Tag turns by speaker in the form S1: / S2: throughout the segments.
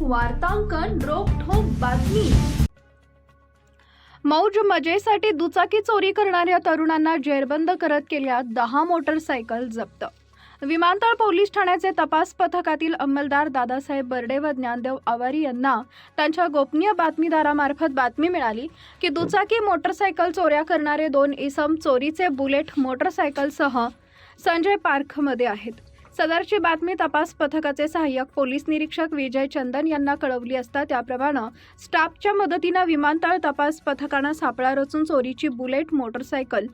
S1: वार्तांकन रोखोक बातमी. मौज मजेसाठी दुचाकी चोरी करणाऱ्या तरुणांना जेरबंद करत केल्या दहा मोटरसायकल जप्त. विमानतळ पोलीस ठाण्याचे तपास पथकातील अंमलदार दादासाहेब बर्डे व ज्ञानदेव आवारी यांना त्यांच्या गोपनीय बातमीदारामार्फत बातमी मिळाली की दुचाकी मोटरसायकल चोऱ्या करणारे दोन इसम चोरीचे बुलेट मोटरसायकलसह संजय पार्कमध्ये आहेत. सदरची बातमी तपास पथकाचे सहाय्यक पोलीस निरीक्षक विजय चंदन यांना कळवली असता त्याप्रमाणे स्टाफच्या मदतीनं विमानतळ तपास पथकानं सापळा रचून चोरीची बुलेट मोटरसायकल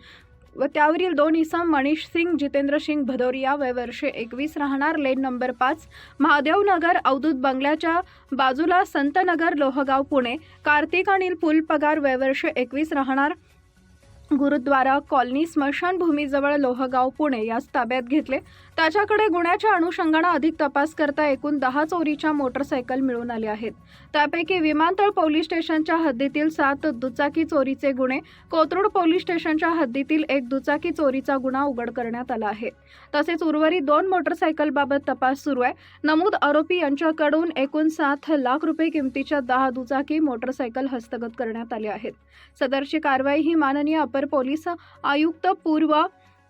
S1: व त्यावरील दोन इसम मनीष सिंग जितेंद्र सिंग भदौरिया वय वर्षे एकवीस राहणार. लेन नंबर पाच महादेवनगर अवधूत बंगल्याच्या बाजूला संतनगर लोहगाव पुणे. कार्तिक अनिल पुल पगार वय वर्षे एकवीस राहणार. गुरुद्वारा कॉलनी स्मशानभूमीजवळ लोहगाव पुणे यास ताब्यात घेतले. त्याच्याकडे गुन्ह्याच्या अनुषंगानं अधिक तपास करता एकूण दहा चोरीच्या मोटरसायकल मिळून आले आहेत. त्यापैकी विमानतळ पोलीस स्टेशनच्या हद्दीतील सात दुचाकी चोरीचे गुन्हे कोथरूड पोलीस स्टेशनच्या हद्दीतील एक दुचाकी चोरीचा गुन्हा उघड करण्यात आला आहे. तसेच उर्वरित दोन मोटरसायकलबाबत तपास सुरू आहे. नमूद आरोपी यांच्याकडून एकूण सात लाख रुपये किमतीच्या दहा दुचाकी मोटरसायकल हस्तगत करण्यात आले आहेत. सदरची कारवाई ही माननीय अपर पोलीस आयुक्त पूर्व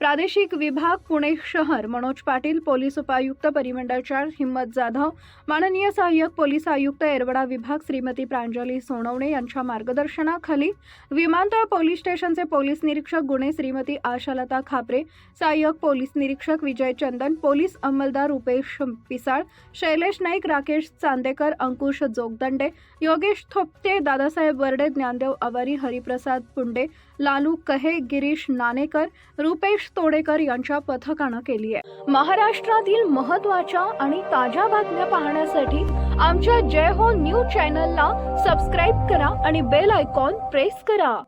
S1: प्रादेशिक विभाग पुणे शहर मनोज पाटील पोलीस उपायुक्त परिमंडळ चार हिम्मत जाधव माननीय सहाय्यक पोलीस आयुक्त येरवडा विभाग श्रीमती प्रांजली सोनवणे यांच्या मार्गदर्शनाखाली विमानतळ पोलीस स्टेशनचे पोलीस निरीक्षक गुणे श्रीमती आशालता खापरे सहाय्यक पोलीस निरीक्षक विजय चंदन पोलीस अंमलदार रुपेश पिसाळ शैलेश नाईक राकेश चांदेकर अंकुश जोगदंडे योगेश थोपते दादासाहेब वर्डे ज्ञानदेव आवारी हरिप्रसाद पुंडे लालू कहे गिरीश नानेकर रुपेश तोडेकर यांच्या पथकानं केली आहे. महाराष्ट्रातील महत्त्वाच्या आणि ताज्या बातम्या पाहण्यासाठी आमच्या जय हो न्यूज चॅनलला सबस्क्राईब करा आणि बेल आयकॉन प्रेस करा.